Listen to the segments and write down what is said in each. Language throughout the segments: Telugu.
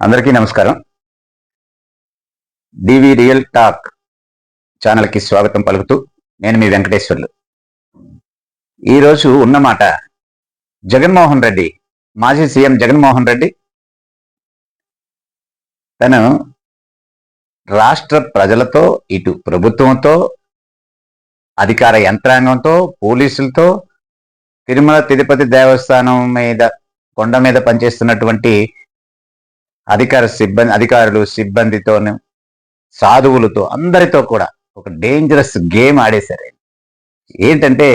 అందరికీ నమస్కారం. డివి రియల్ టాక్ ఛానల్కి స్వాగతం పలుకుతూ నేను మీ వెంకటేశ్వర్లు. ఈరోజు ఉన్నమాట జగన్మోహన్ రెడ్డి మాజీ సీఎం జగన్మోహన్ రెడ్డి తను రాష్ట్ర ప్రజలతో ఇటు ప్రభుత్వంతో అధికార యంత్రాంగంతో పోలీసులతో తిరుమల తిరుపతి దేవస్థానం మీద కొండ మీద పనిచేస్తున్నటువంటి అధికార సిబ్బంది అధికారులు సిబ్బందితోను సాధువులతో అందరితో కూడా ఒక డేంజరస్ గేమ్ ఆడేశారు ఏంటంటే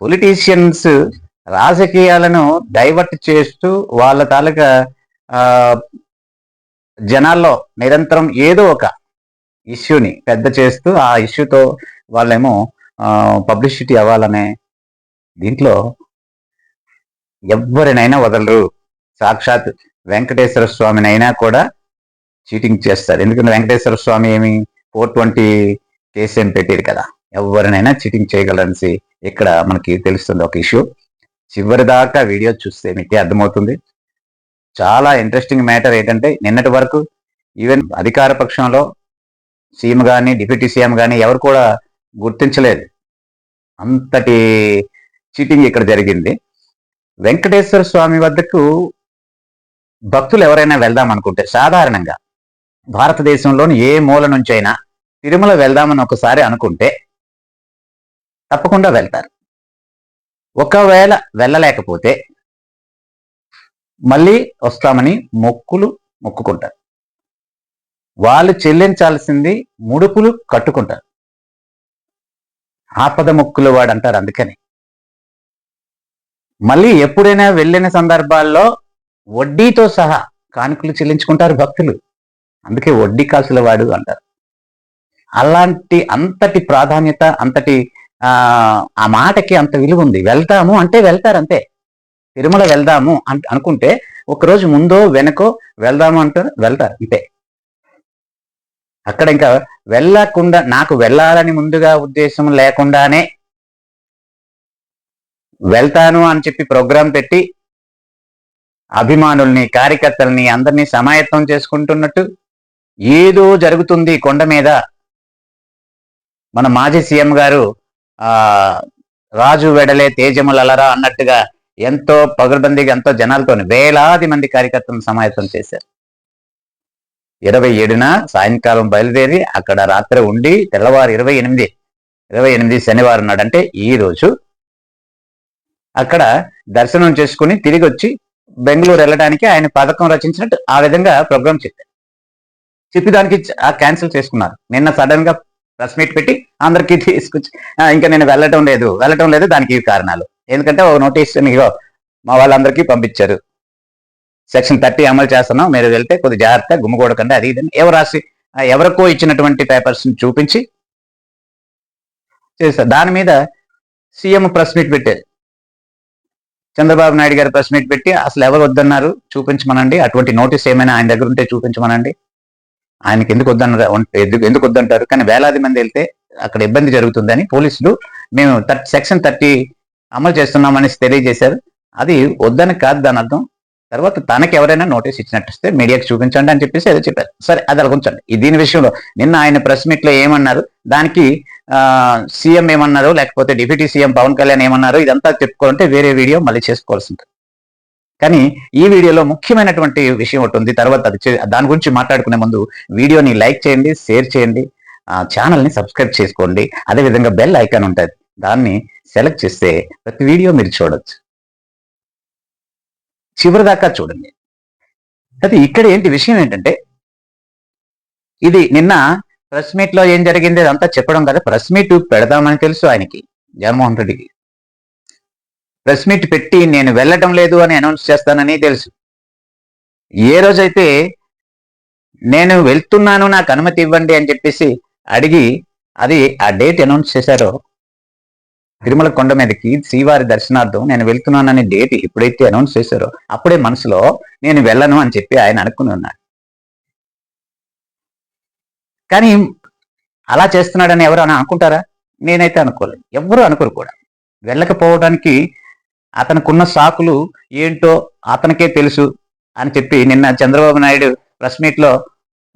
పొలిటీషియన్స్ రాజకీయాలను డైవర్ట్ చేస్తూ వాళ్ళ తాలూకా జనాల్లో నిరంతరం ఏదో ఒక ఇష్యూని పెద్ద చేస్తూ ఆ ఇష్యూతో వాళ్ళేమో పబ్లిసిటీ అవ్వాలనే దీంట్లో ఎవరినైనా వదలరు. సాక్షాత్ వెంకటేశ్వర స్వామినైనా కూడా చీటింగ్ చేస్తారు. ఎందుకంటే వెంకటేశ్వర స్వామి ఏమి ఫోర్ ట్వంటీ కేసు ఏం పెట్టారు కదా. ఎవరినైనా చీటింగ్ చేయగలరనేసి ఇక్కడ మనకి తెలుస్తుంది ఒక ఇష్యూ చివరి దాకా వీడియో చూస్తే మీకు అర్థమవుతుంది. చాలా ఇంట్రెస్టింగ్ మ్యాటర్ ఏంటంటే నిన్నటి వరకు ఈవెన్ అధికార పక్షంలో సీఎం కానీ డిప్యూటీ సీఎం కానీ ఎవరు కూడా గుర్తించలేదు. అంతటి చీటింగ్ ఇక్కడ జరిగింది. వెంకటేశ్వర స్వామి వద్దకు భక్తులు ఎవరైనా వెళ్దాం అనుకుంటే సాధారణంగా భారతదేశంలోని ఏ మూల నుంచైనా తిరుమల వెళ్దామని ఒకసారి అనుకుంటే తప్పకుండా వెళ్తారు. ఒకవేళ వెళ్ళలేకపోతే మళ్ళీ వస్తామని మొక్కులు మొక్కుకుంటారు. వాళ్ళు చెల్లించాల్సింది ముడుపులు కట్టుకుంటారు. ఆపద మొక్కులు వాడు అంటారు అందుకని. మళ్ళీ ఎప్పుడైనా వెళ్ళిన సందర్భాల్లో వడ్డీతో సహా కానుకలు చెల్లించుకుంటారు భక్తులు. అందుకే వడ్డీ కాసుల వాడు అంటారు. అలాంటి అంతటి ప్రాధాన్యత అంతటి ఆ మాటకి అంత విలువ ఉంది. వెళ్తాము అంటే వెళ్తారు అంతే. తిరుమల వెళ్దాము అంట అనుకుంటే ఒకరోజు ముందో వెనకో వెళ్దాము అంటారు వెళ్తారు అంతే. అక్కడ ఇంకా వెళ్ళకుండా నాకు వెళ్ళాలని ముందుగా ఉద్దేశం లేకుండానే వెళ్తాను అని చెప్పి ప్రోగ్రాం పెట్టి అభిమానుల్ని కార్యకర్తల్ని అందరినీ సమాయత్తం చేసుకుంటున్నట్టు ఏదో జరుగుతుంది కొండ మీద. మన మాజీ సీఎం గారు ఆ రాజు వెడలే తేజములలరా అన్నట్టుగా ఎంతో పగడ్బందీగా ఎంతో జనాలతో వేలాది మంది కార్యకర్తలను సమాయత్తం చేశారు. ఇరవై ఏడున సాయంకాలం బయలుదేరి అక్కడ రాత్రి ఉండి తెల్లవారు ఇరవై ఎనిమిది ఇరవై ఎనిమిది శనివారం నాడు అంటే ఈ రోజు అక్కడ దర్శనం చేసుకుని తిరిగి వచ్చి బెంగళూరు వెళ్ళడానికి ఆయన పథకం రచించినట్టు ఆ విధంగా ప్రోగ్రామ్ చెప్పారు. చెప్పి దానికి క్యాన్సిల్ చేసుకున్నారు. నిన్న సడన్గా ప్రెస్ మీట్ పెట్టి అందరికీ తీసుకొచ్చి ఇంకా నేను వెళ్ళటం లేదు వెళ్ళటం లేదు దానికి ఇవి కారణాలు. ఎందుకంటే ఒక నోటీస్ మా వాళ్ళందరికీ పంపించారు. సెక్షన్ థర్టీ అమలు చేస్తున్నాం మీరు వెళ్తే కొద్ది జాగ్రత్త గుమ్మకూడకండి అది ఇది అని ఎవరు రాసి ఎవరికో ఇచ్చినటువంటి పేపర్స్ చూపించి చేశారు. దాని మీద సీఎం ప్రెస్ మీట్ పెట్టారు. చంద్రబాబు నాయుడు గారు ప్రెస్ మీట్ పెట్టి అసలు ఎవరు వద్దన్నారు? చూపించమనండి. అటువంటి నోటీస్ ఏమైనా ఆయన దగ్గర ఉంటే చూపించమనండి. ఆయనకి ఎందుకు వద్దన్నారు? ఎందుకు ఎందుకు వద్దంటారు? కానీ వేలాది మంది వెళ్తే అక్కడ ఇబ్బంది జరుగుతుందని పోలీసులు మేము సెక్షన్ థర్టీ అమలు చేస్తున్నామని తెలియజేశారు. అది వద్దని కాదు దాని అర్థం. తర్వాత తనకి ఎవరైనా నోటీస్ ఇచ్చినట్టు వస్తే మీడియాకి చూపించండి అని చెప్పేసి ఏదో చెప్పారు. సరే అది అలా దీని విషయంలో నిన్న ఆయన ప్రెస్ మీట్లో ఏమన్నారు? దానికి సీఎం ఏమన్నారు? లేకపోతే డిప్యూటీ సీఎం పవన్ కళ్యాణ్ ఏమన్నారు? ఇదంతా చెప్పుకోవాలంటే వేరే వీడియో మళ్ళీ చేసుకోవాల్సి ఉంటుంది. కానీ ఈ వీడియోలో ముఖ్యమైనటువంటి విషయం ఒకటి ఉంది. తర్వాత అది దాని గురించి మాట్లాడుకునే ముందు వీడియోని లైక్ చేయండి షేర్ చేయండి ఆ ని సబ్స్క్రైబ్ చేసుకోండి. అదే విధంగా బెల్ ఐకాన్ ఉంటుంది. దాన్ని సెలెక్ట్ చేస్తే ప్రతి వీడియో మీరు చూడొచ్చు. చివరి దాకా చూడండి. అయితే ఇక్కడ ఏంటి విషయం ఏంటంటే ఇది నిన్న ప్రెస్ మీట్లో ఏం జరిగింది అదంతా చెప్పడం కదా ప్రెస్ మీట్ పెడదామని తెలుసు ఆయనకి జగన్మోహన్ రెడ్డికి. ప్రెస్ మీట్ పెట్టి నేను వెళ్ళటం లేదు అని అనౌన్స్ చేస్తానని తెలుసు. ఏ రోజైతే నేను వెళ్తున్నాను నాకు అనుమతి ఇవ్వండి అని చెప్పేసి అడిగి అది ఆ డేట్ అనౌన్స్ చేశారో తిరుమల కొండ మీదకి శ్రీవారి దర్శనార్థం నేను వెళ్తున్నానని డేట్ ఎప్పుడైతే అనౌన్స్ చేశారో అప్పుడే మనసులో నేను వెళ్ళను అని చెప్పి ఆయన అనుకుని ఉన్నాడు కానీ అలా చేస్తున్నాడని ఎవరు అని అనుకుంటారా? నేనైతే అనుకోలేదు. ఎవరు అనుకోరు కూడా. వెళ్ళకపోవడానికి అతనుకున్న సాకులు ఏంటో అతనికే తెలుసు అని చెప్పి నిన్న చంద్రబాబు నాయుడు ప్రెస్ మీట్లో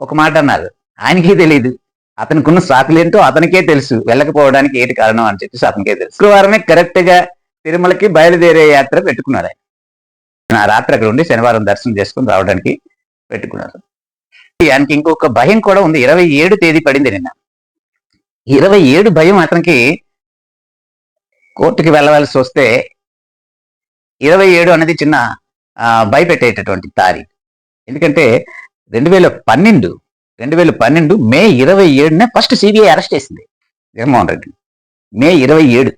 ఒక మాట అన్నారు. ఆయనకి తెలియదు అతనికి ఉన్న సాకులేంటో అతనికే తెలుసు. వెళ్ళకపోవడానికి ఏంటి కారణం అని చెప్పేసి అతనికే తెలుసు. శుక్రవారమే కరెక్ట్గా తిరుమలకి బయలుదేరే యాత్ర పెట్టుకున్నారు ఆయన ఆ రాత్రి అక్కడ ఉండి శనివారం దర్శనం చేసుకుని రావడానికి పెట్టుకున్నారు. ఆయనకి ఇంకొక భయం కూడా ఉంది. ఇరవై ఏడు తేదీ పడింది నిన్న. ఇరవై ఏడు భయం అతనికి కోర్టుకి వెళ్ళవలసి వస్తే ఇరవై ఏడు అనేది చిన్న ఆ, భయపెట్టేటటువంటి తారీఖు. ఎందుకంటే రెండు వేల పన్నెండు రెండు వేల పన్నెండు మే ఇరవై ఏడున ఫస్ట్ సిబిఐ అరెస్ట్ చేసింది జగన్మోహన్ రెడ్డి. మే ఇరవై ఏడు.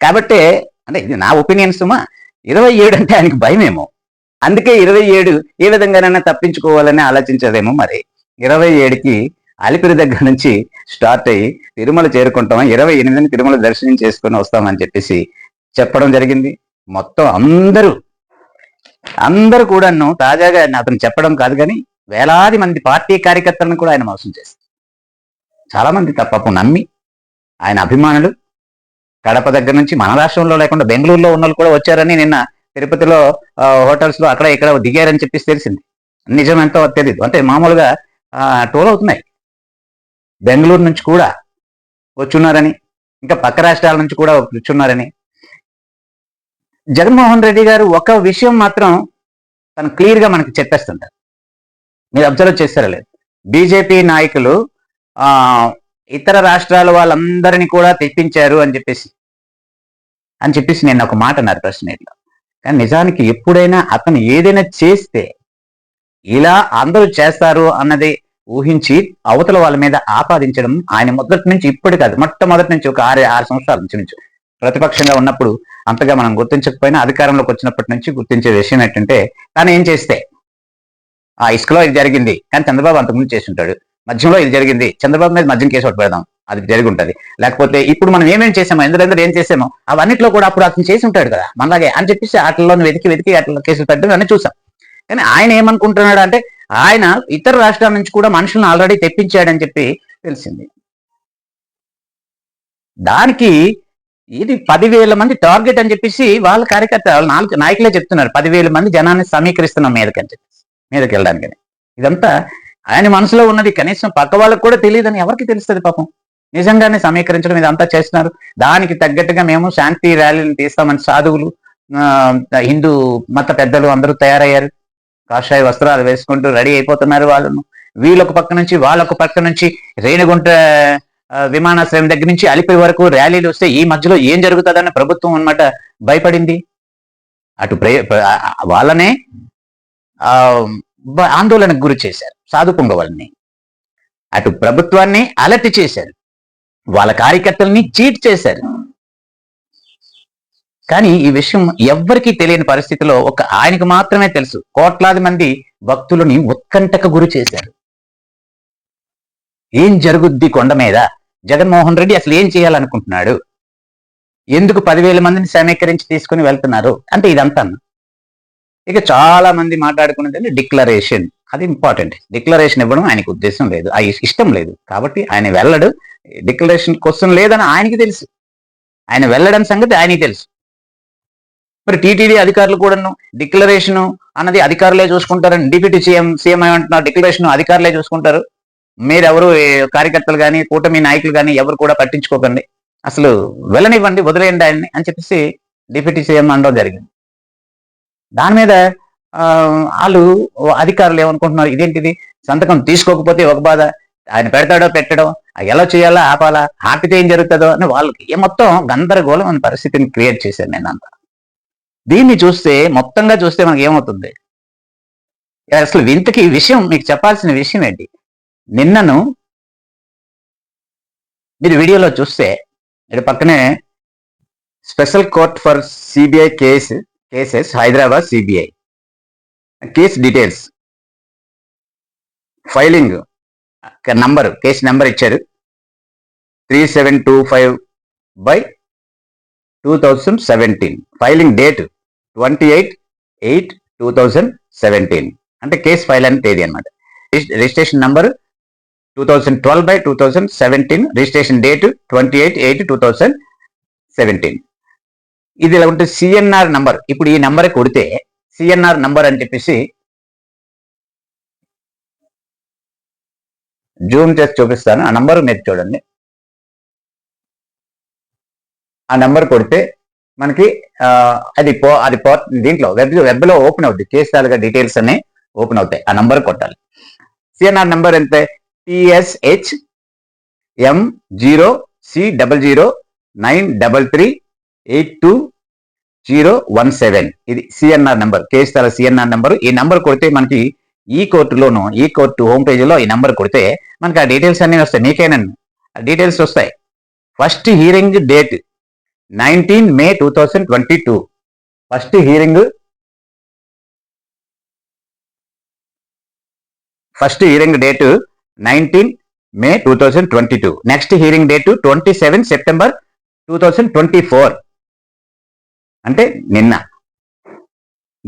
కాబట్టే అంటే ఇది నా ఒపీనియన్ సుమా ఇరవై ఏడు అంటే ఆయనకి భయమేమో. అందుకే ఇరవై ఏడు ఏ విధంగానైనా తప్పించుకోవాలని ఆలోచించదేమో మరి. ఇరవై ఏడుకి అలిపిరి దగ్గర నుంచి స్టార్ట్ అయ్యి తిరుమల చేరుకుంటాం ఇరవై ఎనిమిదిని తిరుమల దర్శనం చేసుకుని వస్తామని చెప్పేసి చెప్పడం జరిగింది. మొత్తం అందరూ అందరూ కూడాను తాజాగా అతను చెప్పడం కాదు కానీ వేలాది మంది పార్టీ కార్యకర్తలను కూడా ఆయన మోసం చేస్తారు చాలా మంది నమ్మి ఆయన అభిమానులు కడప దగ్గర నుంచి మన రాష్ట్రంలో లేకుండా బెంగళూరులో ఉన్న వాళ్ళు కూడా వచ్చారని నిన్న తిరుపతిలో హోటల్స్లో అక్కడ ఇక్కడ దిగారని చెప్పేసి తెలిసింది. నిజం ఎంతో తెలియదు అంటే మామూలుగా టోల్ అవుతున్నాయి. బెంగళూరు నుంచి కూడా వచ్చున్నారని ఇంకా పక్క రాష్ట్రాల నుంచి కూడా వచ్చున్నారని. జగన్మోహన్ రెడ్డి గారు ఒక విషయం మాత్రం తను క్లియర్గా మనకి చెప్పేస్తుంటారు. మీరు అబ్జర్వ్ చేస్తారా లేదు. బీజేపీ నాయకులు ఆ ఇతర రాష్ట్రాల వాళ్ళందరినీ కూడా తెప్పించారు అని చెప్పేసి. అని చెప్పేసి నేను ఒక మాట అన్నారు ప్రెస్ కానీ నిజానికి ఎప్పుడైనా అతను ఏదైనా చేస్తే ఇలా అందరూ చేస్తారు అన్నది ఊహించి అవతల వాళ్ళ మీద ఆపాదించడం ఆయన మొదటి నుంచి ఇప్పటి కాదు మొట్టమొదటి నుంచి ఒక ఆరు ఆరు సంవత్సరాల నుంచి నుంచి. ప్రతిపక్షంగా ఉన్నప్పుడు అంతగా మనం గుర్తించకపోయినా అధికారంలోకి వచ్చినప్పటి నుంచి గుర్తించే విషయం ఏంటంటే తాను ఏం చేస్తే ఆ ఇసుకలో ఇది జరిగింది. కానీ చంద్రబాబు అంతకుముందు చేసి ఉంటాడు. మధ్యంలో ఇది జరిగింది. చంద్రబాబు మీద మద్యం కేసు ఒకటి పెడదాం. అది జరిగి ఉంటుంది లేకపోతే ఇప్పుడు మనం ఏమేమి చేసామో ఎందుకంటే ఏం చేసామో అవన్నిట్లో కూడా అప్పుడు అతను చేసి ఉంటాడు కదా. మనలాగే అని చెప్పేసి ఆటల్లో వెతికి వెతికి అట్లా కేసులు పెట్టడం అని చూసాం. కానీ ఆయన ఏమనుకుంటున్నాడు అంటే ఆయన ఇతర రాష్ట్రాల నుంచి కూడా మనుషులను ఆల్రెడీ తెప్పించాడని చెప్పి తెలిసింది. దానికి ఇది పదివేల మంది టార్గెట్ అని చెప్పేసి వాళ్ళ కార్యకర్త వాళ్ళ నాలుగు నాయకులే చెప్తున్నారు. పదివేల మంది జనాన్ని సమీకరిస్తున్నాం మీదకి అని మీదకి వెళ్ళడానికని ఇదంతా ఆయన మనసులో ఉన్నది కనీసం పక్క వాళ్ళకు కూడా తెలియదని ఎవరికి తెలుస్తుంది పాపం? నిజంగానే సమీకరించడం ఇదంతా చేస్తున్నారు. దానికి తగ్గట్టుగా మేము శాంతి ర్యాలీని తీస్తామని సాధువులు ఆ, హిందూ మత పెద్దలు అందరూ తయారయ్యారు. కాషాయ వస్త్రాలు వేసుకుంటూ రెడీ అయిపోతున్నారు వాళ్ళను. వీళ్ళొక పక్క నుంచి వాళ్ళొక పక్క నుంచి రేణిగుంట విమానాశ్రయం దగ్గర నుంచి అలిపి వరకు ర్యాలీలు వస్తే ఈ మధ్యలో ఏం జరుగుతుందని ప్రభుత్వం అన్నమాట భయపడింది. అటు ప్రే వాళ్ళనే ఆందోళనకు గురి చేశారు. సాధు పొంగవాళ్ళని అటు ప్రభుత్వాన్ని అలర్ట్ చేశారు. వాళ్ళ కార్యకర్తల్ని చీట్ చేశారు. కానీ ఈ విషయం ఎవ్వరికీ తెలియని పరిస్థితిలో ఒక ఆయనకు మాత్రమే తెలుసు. కోట్లాది మంది భక్తులని ఉత్కంఠకు గురి చేశారు. ఏం జరుగుద్ది కొండ మీద? జగన్మోహన్ రెడ్డి అసలు ఏం చేయాలనుకుంటున్నాడు? ఎందుకు పదివేల మందిని సమీకరించి తీసుకుని వెళ్తున్నారు? అంటే ఇదంతా ఇక చాలా మంది మాట్లాడుకున్నది డిక్లరేషన్ అది ఇంపార్టెంట్ డిక్లరేషన్ ఇవ్వడం ఆయనకు ఉద్దేశం లేదు. ఆ ఇష్టం లేదు. కాబట్టి ఆయన వెళ్ళడు. డిక్లరేషన్ క్వశ్చన్ లేదని ఆయనకి తెలుసు. ఆయన వెళ్ళడం సంగతి ఆయనకి తెలుసు. మరి టీటీడీ అధికారులు కూడాను డిక్లరేషన్ అన్నది అధికారులే చూసుకుంటారని డిప్యూటీ సీఎం సీఎం ఏమంటున్నారు డిక్లరేషన్ అధికారులే చూసుకుంటారు. మీరెవరు కార్యకర్తలు కానీ కూటమి నాయకులు కానీ ఎవరు కూడా పట్టించుకోకండి. అసలు వెళ్ళనివ్వండి వదిలేయండి ఆయన్ని అని చెప్పేసి డిప్యూటీ సీఎం అనడం జరిగింది. దాని మీద వాళ్ళు అధికారులు ఏమనుకుంటున్నారు? ఇదేంటిది? సంతకం తీసుకోకపోతే ఒక బాధ. ఆయన పెడతాడో పెట్టడో ఎలా చేయాలా ఆపాలా ఆపితే ఏం జరుగుతుందో అని వాళ్ళకి ఏ మొత్తం గందరగోళం అనే పరిస్థితిని క్రియేట్ చేశాను నేను అంతా దీన్ని చూస్తే మొత్తంగా చూస్తే మనకి ఏమవుతుంది? అసలు ఇంతకీ విషయం మీకు చెప్పాల్సిన విషయం ఏంటి? నిన్నను మీరు వీడియోలో చూస్తే ఇక్కడ పక్కనే special court for CBI case cases Hyderabad CBI. Case details. Filing number case number ఇచ్చారు. Three seven two five by two thousand seventeen. Filing date twenty eight eight two thousand seventeen. అంటే కేసు ఫైల్ అనే తేదీ అనమాట registration number two thousand twelve by two thousand seventeen. Registration date twenty eight eight two thousand seventeen. ఇది ఇలా ఉంటే సిఎన్ఆర్ నంబర్ ఇప్పుడు ఈ నంబర్ కొడితే సిఎన్ఆర్ నంబర్ అని చెప్పేసి జూమ్ చేసి చూపిస్తాను. ఆ నంబర్ మీరు చూడండి. ఆ నంబర్ కొడితే మనకి అది పో అది పో దీంట్లో వెబ్ వెబ్లో ఓపెన్ అవుతుంది కేసు డీటెయిల్స్ అన్ని ఓపెన్ అవుతాయి. ఆ నంబర్ కొట్టాలి. సిఎన్ఆర్ నంబర్ ఎంత? TSH M zero C double zero nine double three eight two zero one seven. ఇది సిఎన్ఆర్ నెంబర్. కేసు తాల సిఎన్ఆర్ నెంబర్. ఈ నెంబర్ కొడితే మనకి ఈ కోర్టులోను ఈ కోర్టు హోమ్ పేజీలో ఈ నెంబర్ కొడితే మనకి ఆ డీటెయిల్స్ అన్నీ వస్తాయి. మీకేనండి ఆ డీటెయిల్స్ వస్తాయి. First hearing date nineteen May two thousand twenty two. First hearing first hearing date nineteen May two thousand twenty two. Next hearing date twenty seven September two thousand twenty four. అంటే నిన్న.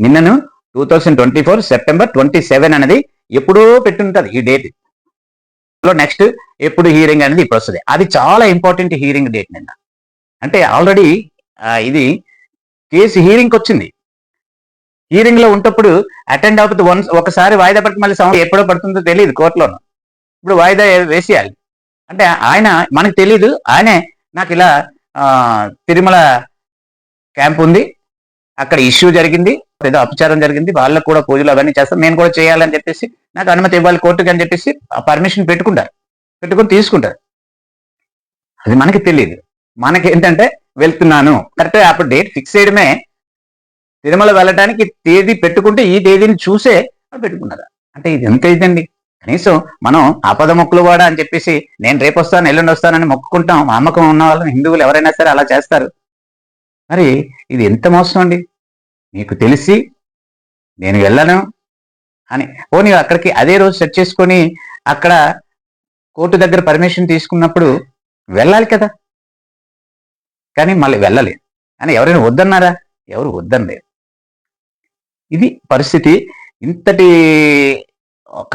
నిన్నను two thousand twenty four September twenty seven అనేది ఎప్పుడో పెట్టుంటుంది ఈ డేట్లో నెక్స్ట్ ఎప్పుడు హీరింగ్ అనేది ఇప్పుడు వస్తుంది. అది చాలా ఇంపార్టెంట్ హీరింగ్ డేట్ నిన్న. అంటే ఆల్రెడీ ఇది కేసు హీరింగ్ వచ్చింది. హీరింగ్లో ఉంటప్పుడు అటెండ్ అవుతుంది వన్స్ ఒకసారి వాయిదా పడితే మళ్ళీ సమయం ఎప్పుడో పడుతుందో తెలియదు కోర్టులోను. ఇప్పుడు వాయిదా వేసేయాలి. అంటే ఆయన మనకు తెలియదు ఆయనే నాకు ఇలా తిరుమల క్యాంప్ ఉంది. అక్కడ ఇష్యూ జరిగింది. ఏదో అపచారం జరిగింది. వాళ్ళకు కూడా పూజలు అవన్నీ చేస్తాం. నేను కూడా చేయాలని చెప్పేసి నాకు అనుమతి ఇవ్వాలి కోర్టుకి అని చెప్పేసి ఆ పర్మిషన్ పెట్టుకుంటారు. పెట్టుకుని తీసుకుంటారు. అది మనకి తెలియదు. మనకి ఏంటంటే వెళ్తున్నాను. కరెక్ట్ అప్పుడు డేట్ ఫిక్స్ చేయడమే. తిరుమల వెళ్ళడానికి తేదీ పెట్టుకుంటే ఈ తేదీని చూసే పెట్టుకున్నారు. అంటే ఇది ఎంత ఇదండి? కనీసం మనం ఆపద మొక్కులు వాడా అని చెప్పేసి నేను రేపు వస్తాను ఎల్లుండి వస్తానని మొక్కుకుంటాం. నమ్మకం ఉన్న వాళ్ళని హిందువులు ఎవరైనా సరే అలా చేస్తారు. మరి ఇది ఎంత మోసం అండి? మీకు తెలిసి నేను వెళ్ళను అని. పోనీ అక్కడికి అదే రోజు సెట్ చేసుకొని అక్కడ కోర్టు దగ్గర పర్మిషన్ తీసుకున్నప్పుడు వెళ్ళాలి కదా. కానీ మళ్ళీ వెళ్ళలేదు అని ఎవరైనా వద్దన్నారా? ఎవరు వద్దనలేదు ఇది పరిస్థితి. ఇంతటి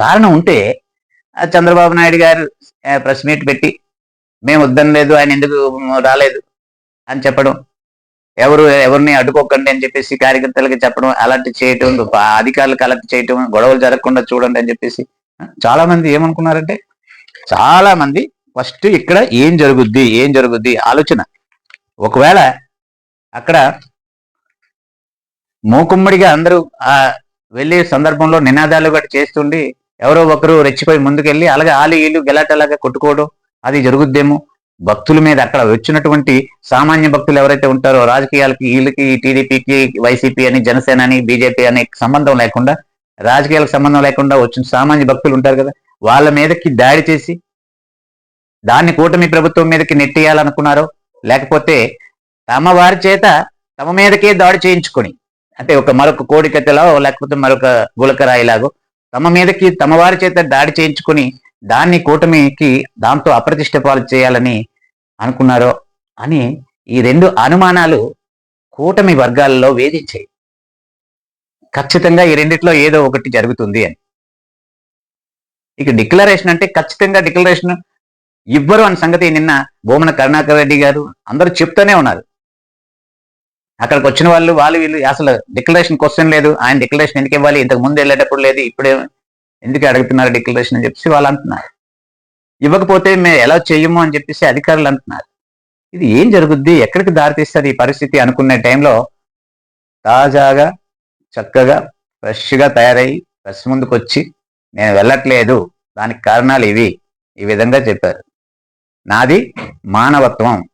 కారణం ఉంటే చంద్రబాబు నాయుడు గారు ప్రెస్ మీట్ పెట్టి మేము వద్దనలేదు ఆయన ఎందుకు రాలేదు అని చెప్పడం ఎవరు ఎవరిని అడ్డుకోకండి అని చెప్పేసి కార్యకర్తలకి చెప్పడం అలర్ట్ చేయటం అధికారులకు అలర్ట్ చేయటం గొడవలు జరగకుండా చూడండి అని చెప్పేసి చాలా మంది ఏమనుకున్నారంటే చాలా మంది ఫస్ట్ ఇక్కడ ఏం జరుగుద్ది ఏం జరుగుద్ది ఆలోచన. ఒకవేళ అక్కడ మూకుమ్మడిగా అందరూ ఆ వెళ్ళే సందర్భంలో నినాదాలు గట్టి చేస్తుండి ఎవరో ఒకరు రెచ్చిపోయి ముందుకెళ్ళి అలాగే ఆలు ఈలు గెలాటలాగా కొట్టుకోవడం అది జరుగుద్దేమో. భక్తుల మీద అక్కడ వచ్చినటువంటి సామాన్య భక్తులు ఎవరైతే ఉంటారో రాజకీయాలకి వీళ్ళకి టీడీపీకి వైసీపీ అని జనసేన అని బీజేపీ అని సంబంధం లేకుండా రాజకీయాలకు సంబంధం లేకుండా వచ్చిన సామాన్య భక్తులు ఉంటారు కదా వాళ్ళ మీదకి దాడి చేసి దాన్ని కూటమి ప్రభుత్వం మీదకి నెట్టేయాలనుకున్నారో లేకపోతే తమ వారి చేత తమ మీదకే దాడి చేయించుకొని అంటే ఒక మరొక కోడికత్తెలో లేకపోతే మరొక గులకరాయిలాగో తమ మీదకి తమ వారి చేత దాడి చేయించుకొని దాన్ని కూటమికి దాంతో అప్రతిష్ట పాలు చేయాలని అనుకున్నారో అని ఈ రెండు అనుమానాలు కూటమి వర్గాలలో వేధించాయి. ఖచ్చితంగా ఈ రెండిట్లో ఏదో ఒకటి జరుగుతుంది అని. ఇక డిక్లరేషన్ అంటే ఖచ్చితంగా డిక్లరేషన్ ఇవ్వరు అన్న సంగతి నిన్న భూమన కరుణాకర్ రెడ్డి గారు అందరూ చెప్తూనే ఉన్నారు. అక్కడికి వచ్చిన వాళ్ళు వాళ్ళు వీళ్ళు అసలు డిక్లరేషన్ క్వశ్చన్ లేదు ఆయన డిక్లరేషన్ ఎందుకు ఇవ్వాలి ఇంతకు ముందు వెళ్ళేటప్పుడు లేదు ఇప్పుడే ఎందుకు అడుగుతున్నారు డిక్లరేషన్ అని చెప్పేసి వాళ్ళు అంటున్నారు. ఇవ్వకపోతే మేము ఎలా చేయము అని చెప్పేసి అధికారులు అంటున్నారు. ఇది ఏం జరుగుద్ది? ఎక్కడికి దారితీస్తుంది ఈ పరిస్థితి అనుకునే టైంలో తాజాగా చక్కగా ఫ్రెష్గా తయారై ప్రెస్ ముందుకు వచ్చి నేను వెళ్ళట్లేదు దానికి కారణాలు ఇవి ఈ విధంగా చెప్పారు. నాది మానవత్వం.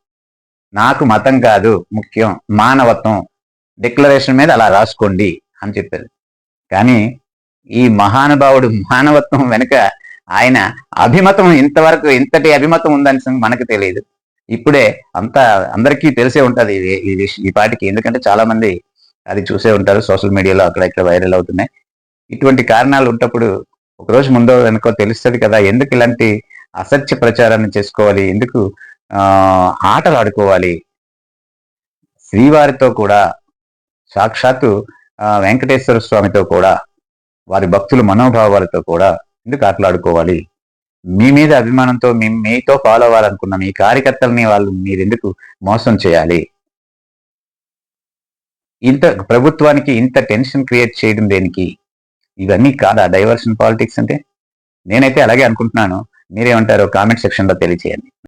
నాకు మతం కాదు ముఖ్యం మానవత్వం. డిక్లరేషన్ మీద అలా రాసుకోండి అని చెప్పారు. కానీ ఈ మహానుభావుడు మానవత్వం వెనుక ఆయన అభిమతం ఇంతవరకు ఇంతటి అభిమతం ఉందని మనకు తెలియదు. ఇప్పుడే అంతా అందరికీ తెలిసే ఉంటది ఈ- ఈ ఈ పాటికి. ఎందుకంటే చాలా మంది అది చూసే ఉంటారు సోషల్ మీడియాలో అక్కడ ఇక్కడ వైరల్ అవుతున్నాయి. ఇటువంటి కారణాలు ఉన్నప్పుడు ఒక రోజు ముందో వెనుకో తెలుస్తుంది కదా ఎందుకు ఇలాంటి అసత్య ప్రచారాన్ని చేసుకోవాలి ఎందుకు ఆటలు ఆడుకోవాలి. శ్రీవారితో కూడా సాక్షాత్తు వెంకటేశ్వర స్వామితో కూడా వారి భక్తుల మనోభావాలతో కూడా ఎందుకు ఆటలాడుకోవాలి? మీ మీద అభిమానంతో మీ మీతో ఫాలో అవ్వాలనుకున్న మీ కార్యకర్తల్ని వాళ్ళు మీరు ఎందుకు మోసం చేయాలి? ఇంత ప్రభుత్వానికి ఇంత టెన్షన్ క్రియేట్ చేయడం దేనికి? ఇవన్నీ కాదా? డైవర్షన్ పాలిటిక్స్ అంటే? నేనైతే అలాగే అనుకుంటున్నాను. మీరేమంటారో కామెంట్ సెక్షన్లో తెలియచేయండి.